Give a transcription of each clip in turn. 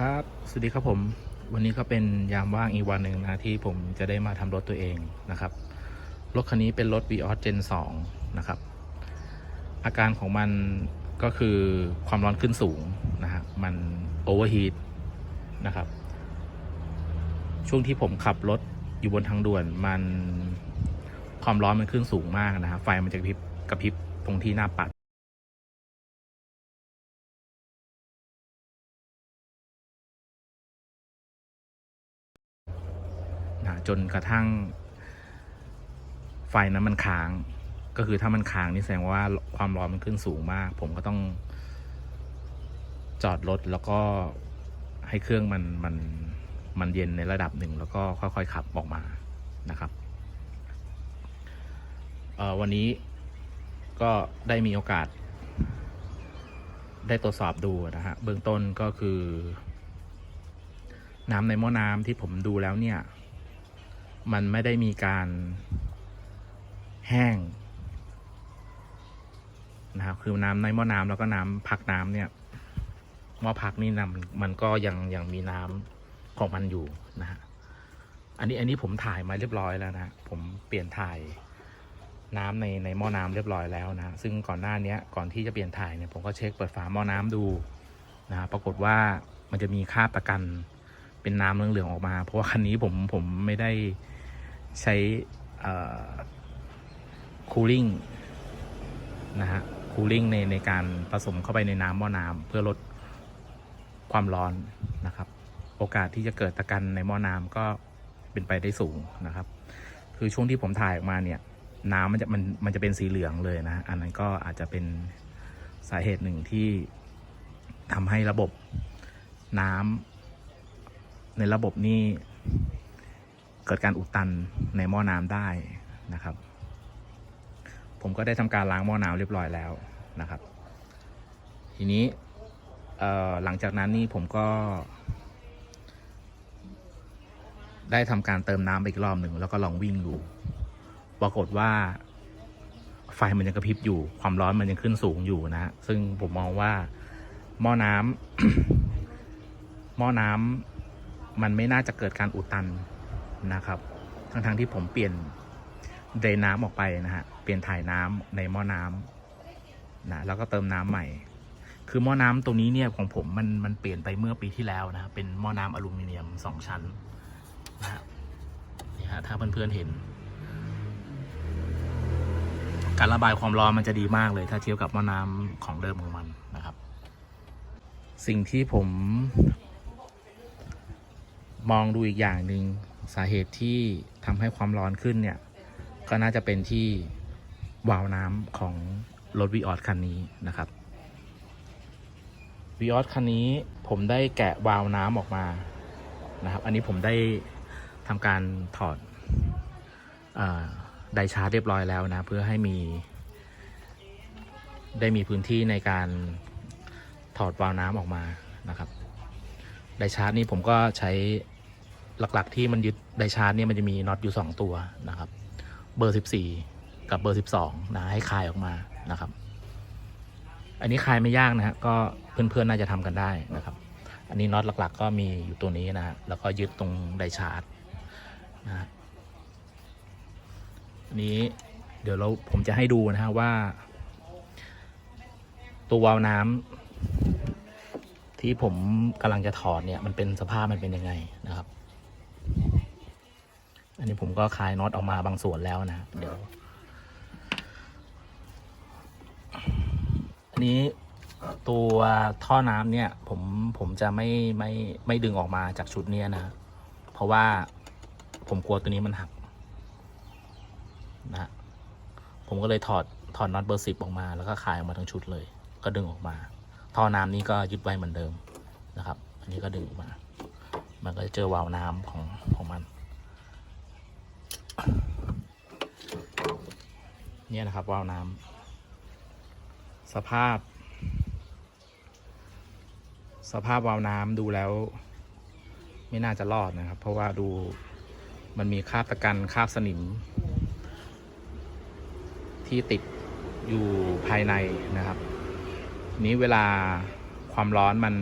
ครับ สวัสดีครับผม วันนี้ก็เป็นยามว่างอีกวันหนึ่งนะที่ผมจะได้มาทำรถตัวเองนะครับ รถคันนี้เป็นรถ v ีออสเจน2นะครับ อาการของมันก็คือความร้อนขึ้นสูงนะฮะ มันโอเวอร์ฮีทนะครับ ช่วงที่ผมขับรถอยู่บนทางด่วนมันความร้อนมันขึ้นสูงมากนะฮะ ไฟมันจะกระพริบกระพริบตรงที่หน้าปัด จนกระทั่ง ไฟนั้นมันค้าง ก็คือถ้ามันค้างนี่แสดงว่าความร้อนมันขึ้นสูงมาก ผมก็ต้อง จอดรถแล้วก็ให้เครื่องมันมันมันเย็นในระดับหนึ่งแล้วก็ค่อยๆขับออกมานะครับวันนี้ก็ได้มีโอกาส ได้ตรวจสอบดูนะฮะเบื้องต้นก็คือ น้ำในหม้อน้ำที่ผมดูแล้วเนี่ย มันไม่ได้มีการแห้งนะครับคือน้ำในหม้อน้ำแล้วก็น้ำพักน้ำเนี่ยหม้อพักนี่นำมันก็ยังยังมีน้ำของมันอยู่นะฮะอันนี้อันนี้ผมถ่ายมาเรียบร้อยแล้วนะผมเปลี่ยนถ่ายน้ำในในหม้อน้ำเรียบร้อยแล้วนะซึ่งก่อนหน้านี้ก่อนที่จะเปลี่ยนถ่ายเนี่ยผมก็เช็คเปิดฝาหม้อน้ำดูนะฮะปรากฏว่ามันจะมีค่าประกันเป็นน้ำเหลืองๆออกมา เพราะว่าคันนี้ผมผมไม่ได้ ใช้คูลิ่งนะฮะคูลิ่งในในการผสมเข้าไปในน้ำหม้อน้ำเพื่อลดความร้อนนะครับ โอกาสที่จะเกิดตะกันในหม้อน้ำก็เป็นไปได้สูงนะครับ คือช่วงที่ผมถ่ายออกมาเนี่ย น้ำมันจะมันมันจะเป็นสีเหลืองเลยนะ อันนั้นก็อาจจะเป็นสาเหตุหนึ่งที่ทำให้ระบบน้ำในระบบนี้ เกิดการอุดตันในหม้อน้ำได้นะครับ ผมก็ได้ทำการล้างหม้อน้ำเรียบร้อยแล้วนะครับ ทีนี้หลังจากนั้นนี่ผมก็ ได้ทำการเติมน้ำไปอีกรอบหนึ่งแล้วก็ลองวิ่งดูปรากฏว่าไฟมันยังกระพริบอยู่ ความร้อนมันยังขึ้นสูงอยู่นะ ซึ่งผมมองว่าหม้อน้ำหม้อน้ำมันไม่น่าจะเกิดการอุดตัน นะครับ ทั้งๆทที่ผมเปลี่ยนเดรนน้ำออกไปนะฮะ เปลี่ยนถ่ายน้ำในหม้อน้ำนะแล้วก็เติมน้ำใหม่ คือหม้อน้ำตรงนี้เนี่ยของผมมันมันเปลี่ยนไปเมื่อปีที่แล้วนะเป็นหม้อน้ำอลูมิเนียมสองชั้นนะฮะนี่ฮะถ้าเพื่อนๆเห็น การระบายความร้อนมันจะดีมากเลย ถ้าเทียบกับหม้อน้ำของเดิมของมันนะครับ สิ่งที่ผมมองดูอีกอย่างหนึ่ง สาเหตุที่ทำให้ความร้อนขึ้นเนี่ย ก็น่าจะเป็นที่วาล์วน้ำของรถวีออสคันนี้นะครับวีออสคันนี้ผมได้แกะวาล์วน้ำออกมานะครับ อันนี้ผมได้ทำการถอดอไดชาร์จเรียบร้อยแล้วนะ เพื่อให้มี ได้มีพื้นที่ในการถอดวาล์วน้ำออกมานะครับ ไดชาร์จนี่ผมก็ใช้ หลักๆ ที่มันยึดไดชาร์จเนี่ยมันจะมีน็อตอยู่ 2 ตัวนะครับ เบอร์ 14 กับเบอร์ 12 นะให้คลายออกมานะครับ อันนี้คลายไม่ยากนะฮะก็เพื่อนๆน่าจะทำกันได้นะครับ อันนี้น็อตหลักๆ ก็มีอยู่ตัวนี้นะฮะแล้วก็ยึดตรงไดชาร์จนะฮะอันนี้เดี๋ยวเราผมจะให้ดูนะฮะว่า ตัววาล์วน้ำที่ผมกำลังจะถอดเนี่ยมันเป็นสภาพมันเป็นยังไงนะครับ อันนี้ผมก็คลายน็อตออกมาบางส่วนแล้วนะ เดี๋ยว อันนี้ตัวท่อน้ำเนี่ย ผมผมจะไม่ไม่ไม่ดึงออกมาจากชุดเนี้ยนะ เพราะว่าผมกลัวตัวนี้มันหักนะผมก็เลยถอดถอดน็อตเบอร์สิบออกมาแล้วก็คลายออกมาทั้งชุดเลย ก็ดึงออกมา ท่อน้ำนี้ก็ยึดไว้เหมือนเดิมนะครับ อันนี้ก็ดึงออกมา มันก็จะเจอวาล์วน้ำของของมัน เนี่ยนะครับวาล์วน้ำสภาพ สภาพวาล์วน้ำดูแล้ว ไม่น่าจะรอดนะครับ เพราะว่าดูมันมีคราบตะกันคราบสนิม ที่ติดอยู่ภายในนะครับ นี้เวลาความร้อนมัน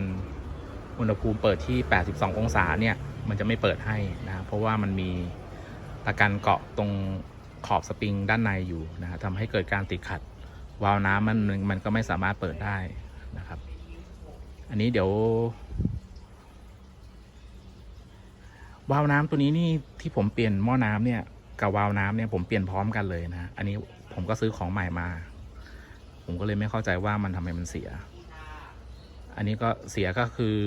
อุณหภูมิเปิดที่ 82 องศาเนี่ย มันจะไม่เปิดให้นะ เพราะว่ามันมี ตะกันเกาะตรงขอบสปริงด้านในอยู่นะฮะทำให้เกิดการติดขัด วาล์วน้ำมันมันก็ไม่สามารถเปิดได้นะครับ อันนี้เดี๋ยว วาล์วน้ำตัวนี้นี่ที่ผมเปลี่ยนหม้อน้ำเนี่ยกับวาล์วน้ำเนี่ยผมเปลี่ยนพร้อมกันเลยนะ อันนี้ผมก็ซื้อของใหม่มา ผมก็เลยไม่เข้าใจว่ามันทำไมมันเสีย อันนี้ก็เสียก็คือ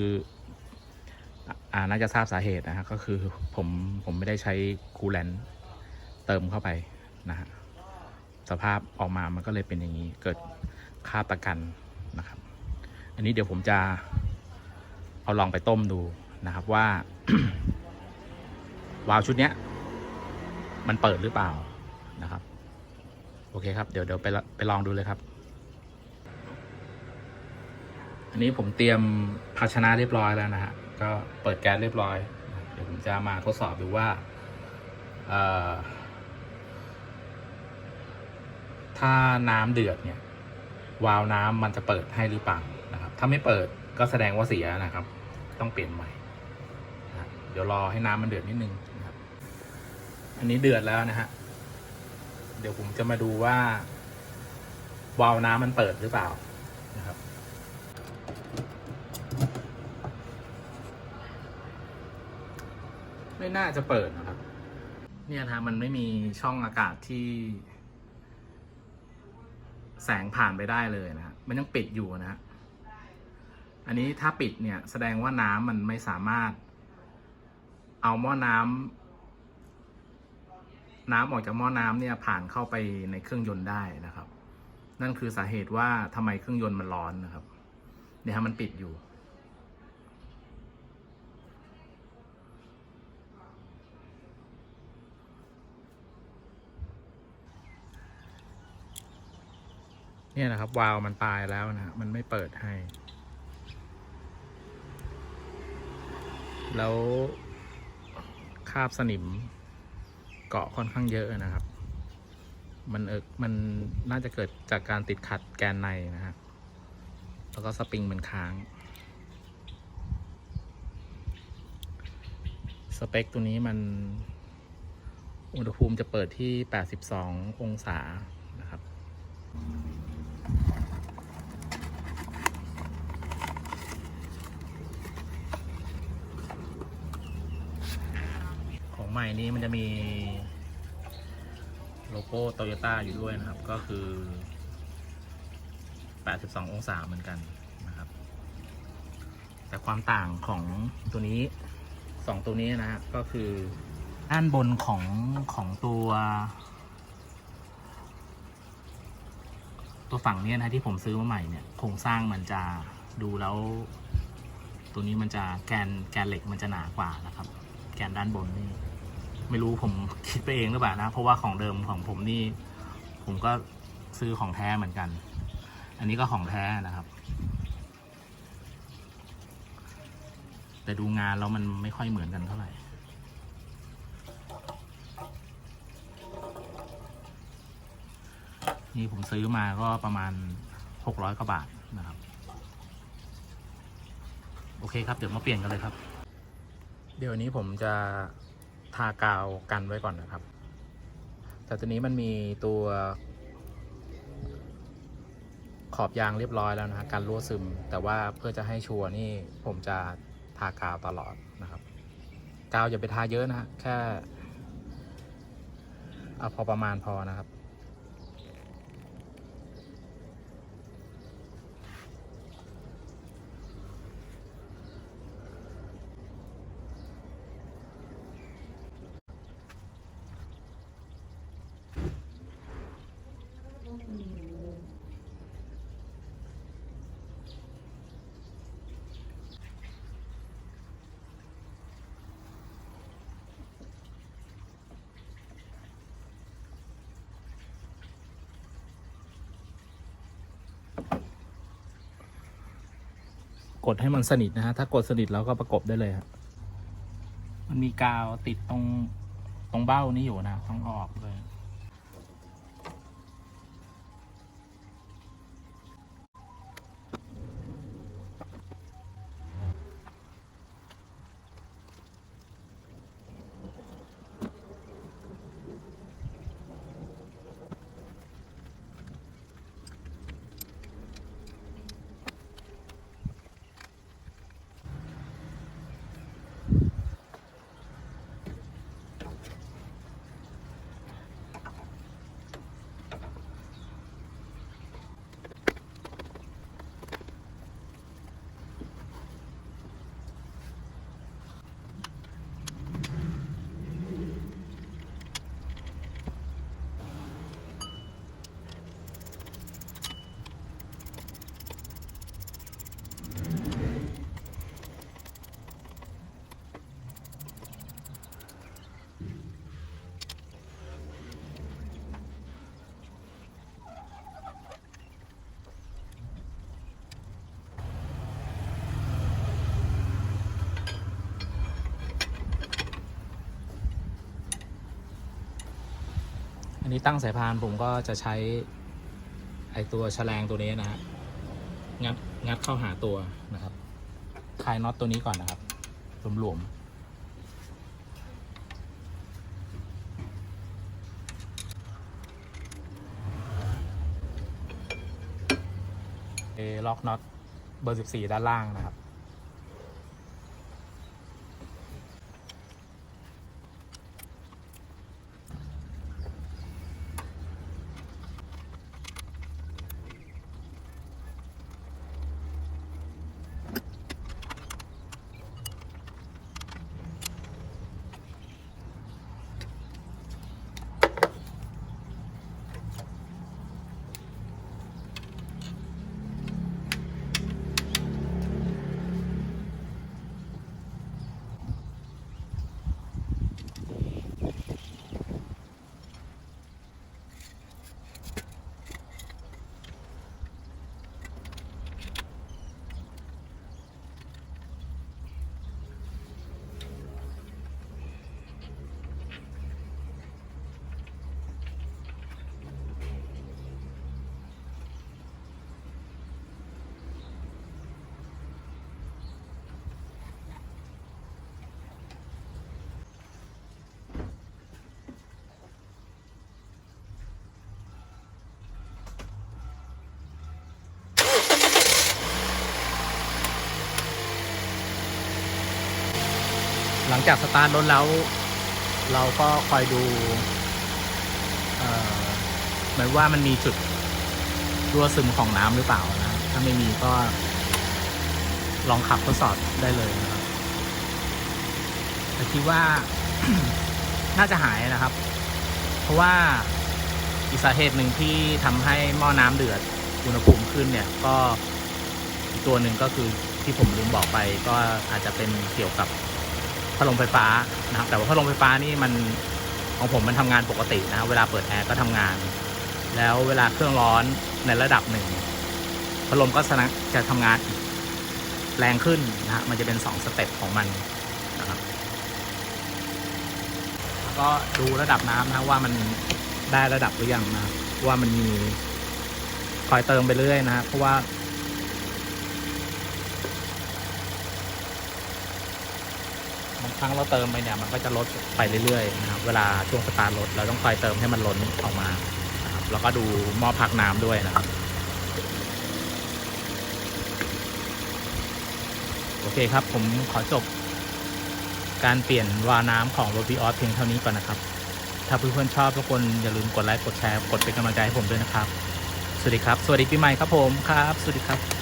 อ่าน่าจะทราบสาเหตุนะฮะก็คือผมผมไม่ได้ใช้คูลแลนต์เติมเข้าไปนะฮะสภาพออกมามันก็เลยเป็นอย่างนี้เกิดคาประกันนะครับ อันนี้เดี๋ยวผมจะเอาลองไปต้มดูนะครับว่า วาล์วชุดเนี้ย มันเปิดหรือเปล่านะครับ โอเคครับ เดี๋ยวเดี๋ยวไปละไปลองดูเลยครับ อันนี้ผมเตรียมภาชนะเรียบร้อยแล้วนะฮะ ก็เปิดแก๊สเรียบร้อย เดี๋ยวผมจะมาทดสอบดูว่า ถ้าน้ำเดือดเนี่ย วาล์วน้ำมันจะเปิดให้หรือเปล่านะครับ ถ้าไม่เปิดก็แสดงว่าเสียนะครับ ต้องเปลี่ยนใหม่นะเดี๋ยวรอให้น้ำมันเดือดนิดนึงนะครับ อันนี้เดือดแล้วนะฮะ เดี๋ยวผมจะมาดูว่า วาล์วน้ำมันเปิดหรือเปล่านะครับ ไม่น่าจะเปิดนะครับ เนี่ยนะมันไม่มีช่องอากาศที่ แสงผ่านไปได้เลยนะฮะมันยังปิดอยู่นะฮะอันนี้ถ้าปิดเนี่ยแสดงว่าน้ำมันไม่สามารถ เอาหม้อน้ำน้ำออกจากหม้อน้ำเนี่ยผ่านเข้าไปในเครื่องยนต์ได้นะครับ นั่นคือสาเหตุว่าทำไมเครื่องยนต์มันร้อนนะครับ เนี่ยฮะมันปิดอยู่ เนี่ยนะครับ วาล์วมันตายแล้วนะฮะมันไม่เปิดให้ แล้วคาบสนิมเกาะค่อนข้างเยอะนะครับ มันเออมันน่าจะเกิดจากการติดขัดแกนในนะฮะแล้วก็สปริงมันค้าง สเปคตัวนี้มันอุณหภูมิจะเปิดที่ 82 องศานะครับ ของใหม่นี้มันจะมีโลโก้โตโยต้าอยู่ด้วยนะครับ ก็คือ 82 องศาเหมือนกันนะครับ แต่ความต่างของตัวนี้สองตัวนี้นะฮะก็คือด้านบนของของตัว ตัวฝั่งเนี้ยนะที่ผมซื้อมาใหม่เนี่ยโครงสร้างมันจะดูแล้ว ตัวนี้มันจะแกนแกนเหล็กมันจะหนากว่านะครับ แกนด้านบนนี่ ไม่รู้ผมคิดไปเองหรือเปล่านะ เพราะว่าของเดิมของผมนี่ ผมก็ซื้อของแท้เหมือนกัน อันนี้ก็ของแท้นะครับ แต่ดูงานแล้วมันไม่ค่อยเหมือนกันเท่าไหร่นี่ผมซื้อมาก็ประมาณหกร้อยกว่าบาทนะครับ โอเคครับ เดี๋ยวมาเปลี่ยนกันเลยครับ เดี๋ยวนี้ผมจะ ทากาวกันไว้ก่อนนะครับ แต่ตัวนี้มันมีตัวขอบยางเรียบร้อยแล้วนะการรั่วซึม แต่ว่าเพื่อจะให้ชัวร์นี่ผมจะทากาวตลอดนะครับ กาวอย่าไปทาเยอะนะฮะแค่เอาพอประมาณพอนะครับ กดให้มันสนิทนะฮะ ถ้ากดสนิทแล้วก็ประกบได้เลยครับมันมีกาวติดตรงตรงเบ้านี้อยู่นะต้องออกเลย นี้ตั้งสายพานผมก็จะใช้ ไอตัวแฉลงตัวนี้นะฮะงัดงัดเข้าหาตัวนะครับคลายน็อตตัวนี้ก่อนนะครับหลวมๆเอล็อกน็อตเบอร์ 14 ด้านล่างนะครับ ลังจากสตาร์ทรถแล้ว เราก็คอยดูเหมือนว่ามันมีจุดรั่วซึมของน้ำหรือเปล่านะถ้าไม่มีก็ ลองขับทดสอบได้เลยนะครับแต่คิดว่าน่าจะหายนะครับ เพราะว่าอีกสาเหตุหนึ่งที่ทำให้หม้อน้ำเดือดอุณหภูมิขึ้นเนี่ยก็อีตัวหนึ่งก็คือที่ผมลืมบอกไปก็อาจจะเป็นเกี่ยวกับ พัดลมไฟฟ้านะครับ แต่ว่าพัดลมไฟฟ้านี่มันของผมมันทำงานปกตินะเวลาเปิดแอร์ก็ทำงาน แล้วเวลาเครื่องร้อนในระดับหนึ่งพัดลมก็จะทำงานอีกแรงขึ้นนะฮะมันจะเป็นสองสเต็ปของมันนะครับแล้วก็ดูระดับน้ำนะว่ามันได้ระดับหรือยังนะว่ามันมีคอยเติมไปเรื่อยนะเพราะว่า บาง ครั้งเราเติมไปเนี่ยมันก็จะลดไปเรื่อยๆนะครับเวลาช่วงสตาร์ทรถเราต้องคอยเติมให้มันล้นออกมานะครับแล้วก็ดูหม้อพักน้ำด้วยนะครับโอเคครับผมขอจบการเปลี่ยนวาล์วน้ำของรถวีออสเพียงเท่านี้ก่อนนะครับ ถ้าเพื่อนๆชอบทุกคนอย่าลืมกดไลค์กดแชร์กดเป็นกำลังใจให้ผมด้วยนะครับ สวัสดีครับ สวัสดีปีใหม่ครับผมครับ สวัสดีครับ